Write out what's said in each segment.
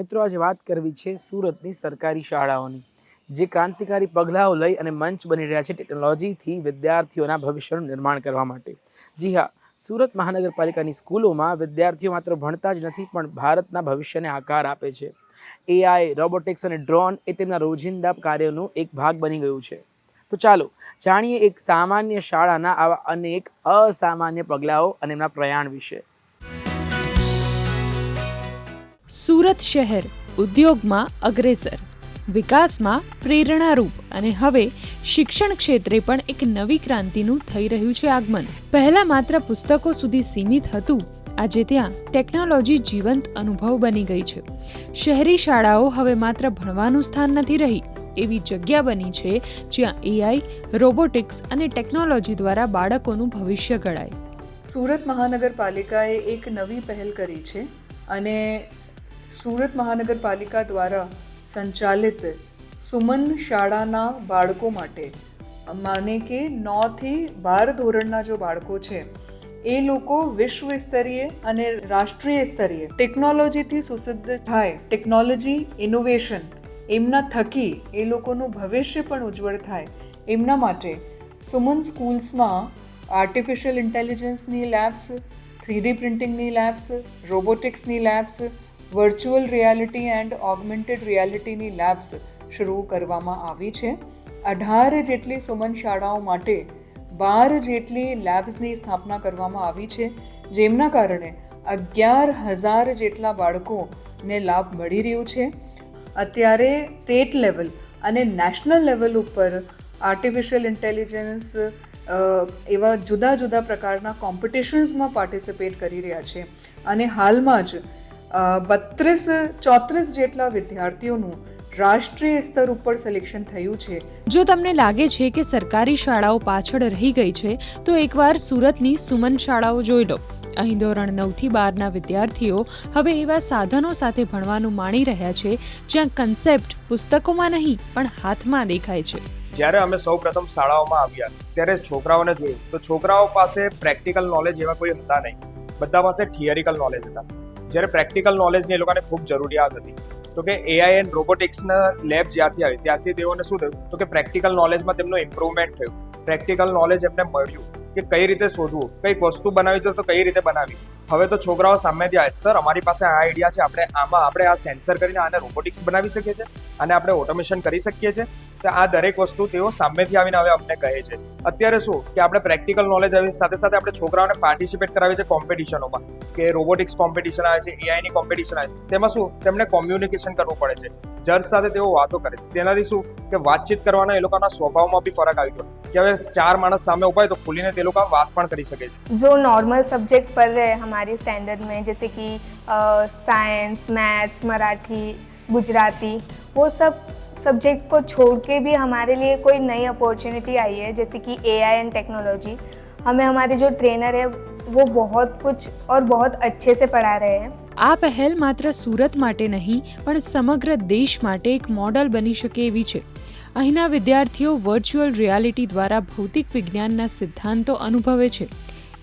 મિત્રો, આજે વાત કરવી છે સુરતની સરકારી શાળાઓની. જે ક્રાંતિકારી પગલાઓ લઈ અને મંચ બની રહ્યા છે ટેકનોલોજીથી વિદ્યાર્થીઓના ભવિષ્યનું નિર્માણ કરવા માટે. જી હા, સુરત મહાનગરપાલિકાની સ્કૂલોમાં વિદ્યાર્થીઓ માત્ર ભણતા જ નથી, પણ ભારતના ભવિષ્યને આકાર આપે છે. એઆઈ, રોબોટિક્સ અને ડ્રોન એ તેમના રોજિંદા કાર્યનું એક ભાગ બની ગયું છે. તો ચાલો, જાણીએ એક સામાન્ય શાળાના આવા અનેક અસામાન્ય પગલાઓ અને એમના પ્રયાણ વિશે. સુરત શહેર, ઉદ્યોગમાં અગ્રેસર, વિકાસમાં પ્રેરણારૂપ અને હવે શિક્ષણ ક્ષેત્રે પણ એક નવી ક્રાંતિનું થઈ રહ્યું છે આગમન. પહેલા માત્ર પુસ્તકો સુધી સીમિત હતું. આજે ત્યાં ટેકનોલોજી જીવંત અનુભવ બની ગઈ છે. શહેરી શાળાઓ હવે માત્ર ભણવાનું સ્થાન નથી રહી, એવી જગ્યા બની છે જ્યાં એઆઈ રોબોટિક્સ અને ટેકનોલોજી દ્વારા બાળકોનું ભવિષ્ય ઘડાય. સુરત મહાનગરપાલિકાએ એક નવી પહેલ કરી છે અને સુરત મહાનગરપાલિકા દ્વારા સંચાલિત સુમન શાળાના બાળકો માટે, માને કે નોથી બાર ધોરણના જો બાળકો છે, એ લોકો વિશ્વ સ્તરીય અને રાષ્ટ્રીય સ્તરીય ટેકનોલોજીથી સુસિદ્ધ થાય. ટેકનોલોજી, ઇનોવેશન, એમના થકી એ લોકોનું ભવિષ્ય પણ ઉજ્જવળ થાય. એમના માટે સુમન સ્કૂલ્સમાં આર્ટિફિશિયલ ઇન્ટેલિજન્સની લેબ્સ, થ્રીડી પ્રિન્ટિંગની labs, રોબોટિક્સની labs virtual reality and augmented રિયાલિટીની labs શરૂ કરવામાં આવી છે. અઢાર જેટલી સુમન શાળાઓ માટે બાર જેટલી લેબ્સની સ્થાપના કરવામાં આવી છે. જેમના કારણે અગિયાર હજાર જેટલા બાળકોને લાભ મળી રહ્યું છે. અત્યારે સ્ટેટ લેવલ અને નેશનલ લેવલ ઉપર આર્ટિફિશિયલ ઇન્ટેલિજન્સ એવા જુદા જુદા પ્રકારના કોમ્પિટિશન્સમાં પાર્ટિસિપેટ કરી રહ્યા છે. અને હાલમાં જ બત્રીસ ચોત્રીસ જેટલા વિદ્યાર્થીઓનું રાષ્ટ્રીય સ્તર ઉપર સિલેક્શન થયું છે. જો તમને લાગે છે કે સરકારી શાળાઓ પાછળ રહી ગઈ છે તો એકવાર સુરતની સુમન શાળાઓ જોઈ લો. અહીં ધોરણ નવથી બારના વિદ્યાર્થીઓ હવે એવા સાધનો સાથે ભણવાનું માણી રહ્યા છે જ્યાં કન્સેપ્ટ પુસ્તકોમાં નહીં પણ હાથમાં દેખાય છે. જ્યારે અમે સૌ પ્રથમ શાળાઓમાં આવ્યા ત્યારે છોકરાઓને જોયું તો છોકરાઓ પાસે પ્રેક્ટિકલ નોલેજ એવા કોઈ હતા નહીં. બધા પાસે થિયરિકલ નોલેજ હતા. જ્યારે પ્રેક્ટિકલ નોલેજની એ લોકોને ખૂબ જરૂરિયાત હતી. તો કે એઆઈ એન્ડ રોબોટિક્સના લેબ જ્યારથી આવી ત્યારથી તેઓને શું થયું? તો કે પ્રેક્ટિકલ નોલેજમાં તેમનું ઇમ્પ્રુવમેન્ટ થયું. પ્રેક્ટિકલ નોલેજ એમને મળ્યું કે કઈ રીતે શોધવું, કંઈક વસ્તુ બનાવી છે તો કઈ રીતે બનાવી. હવે તો છોકરાઓ સામેથી આવે, સર, અમારી પાસે આ આઈડિયા છે, આપણે આમાં, આપણે આ સેન્સર કરીને આને રોબોટિક્સ બનાવી શકીએ છીએ? અને આપણે ઓટોમેશન કરી શકીએ છીએ? તો આ દરેક વસ્તુ તેઓ સામેથી આવીને હવે અમને કહે છે અત્યારે શું કે આપણે પ્રેક્ટિકલ નોલેજ આવી સાથે સાથે આપણે છોકરાઓને પાર્ટિસિપેટ કરાવીએ છીએ કોમ્પિટિશનોમાં કે રોબોટિક્સ કોમ્પિટિશન આવે છે એઆઈની કોમ્પિટિશન આવે છે તેમાં શું તેમને કોમ્યુનિકેશન કરવું પડે છે જજ સાથે તેઓ વાતો કરે છે તેનાથી શું કે વાતચીત કરવાના એ લોકોના સ્વભાવમાં બી ફરક આવી ગયો કે હવે ચાર માણસ સામે ઉભા હોય તો ખુલીને તે લોકો વાત પણ કરી શકે છે जो नॉर्मल सब्जेक्ट पढ़ रहे हैं हमारी स्टैंडर्ड में जैसे कि साइंस मैथ्स मराठी गुजराती वो सब सब्जेक्ट को छोड़ के भी हमारे लिए कोई नई अपॉर्चुनिटी आई है जैसे कि एआई एंड टेक्नोलॉजी हमें हमारे जो ट्रेनर है वो बहुत कुछ और बहुत अच्छे से पढ़ा रहे हैं આ પહેલ માત્ર સુરત માટે નહીં પણ સમગ્ર દેશ માટે એક મોડલ બની શકે એવી છે અહીંના વિદ્યાર્થીઓ વર્ચ્યુઅલ રિયાલિટી દ્વારા ભૌતિક વિજ્ઞાનના સિદ્ધાંતો અનુભવે છે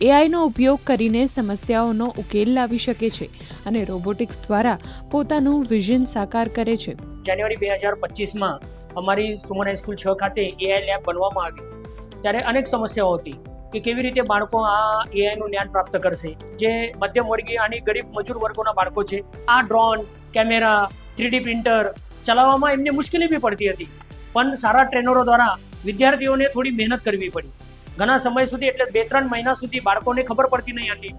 એઆઈનો ઉપયોગ કરીને સમસ્યાઓનો ઉકેલ લાવી શકે છે અને રોબોટિક્સ દ્વારા પોતાનું વિઝન સાકાર કરે છે. જાન્યુઆરી બે હજાર પચીસમાં અમારી સુમન હાઈસ્કૂલ છ ખાતે એઆઈ લેબ બનવામાં આવી. ત્યારે અનેક સમસ્યાઓ હતી કે કેવી રીતે બાળકો આ એઆઈનું જ્ઞાન પ્રાપ્ત કરશે. જે મધ્યમ વર્ગીય અને ગરીબ મજૂર વર્ગોના બાળકો છે. આ ડ્રોન, કેમેરા થ્રીડી પ્રિન્ટર ચલાવવામાં એમને મુશ્કેલી બી પડતી હતી. પણ સારા ટ્રેનરો દ્વારા વિદ્યાર્થીઓને થોડી મહેનત કરવી પડી. ઘણા સમય સુધી એટલે બે ત્રણ મહિના સુધી બાળકોને ખબર પડતી નહીં હતી.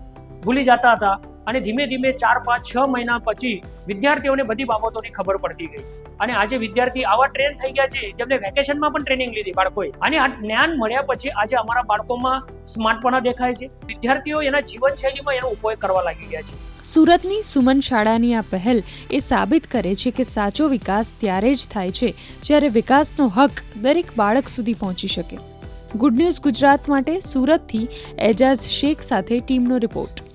ભૂલી જતા હતા અને ધીમે ધીમે ચાર, પાંચ, છ મહિના પછી વિદ્યાર્થીઓને બધી બાબતોની ખબર પડતી ગઈ. અને આજે વિદ્યાર્થી આવા ટ્રેન થઈ ગયા છે, જેમને વેકેશનમાં પણ ટ્રેનિંગ લીધી બાળકોએ. અને આ જ્ઞાન મળ્યા પછી આજે અમારા બાળકોમાં સ્માર્ટપણા દેખાય છે. વિદ્યાર્થીઓ એના જીવનશૈલીમાં એનો ઉપયોગ કરવા લાગી ગયા છે. સુરતની સુમન શાળાની આ પહેલ એ સાબિત કરે છે કે સાચો વિકાસ ત્યારે જ થાય છે જ્યારે વિકાસનો હક દરેક બાળક સુધી પહોંચી શકે. ગુડ ન્યૂઝ ગુજરાત માટે સુરતથી એજાઝ શેખ સાથે ટીમનો રિપોર્ટ.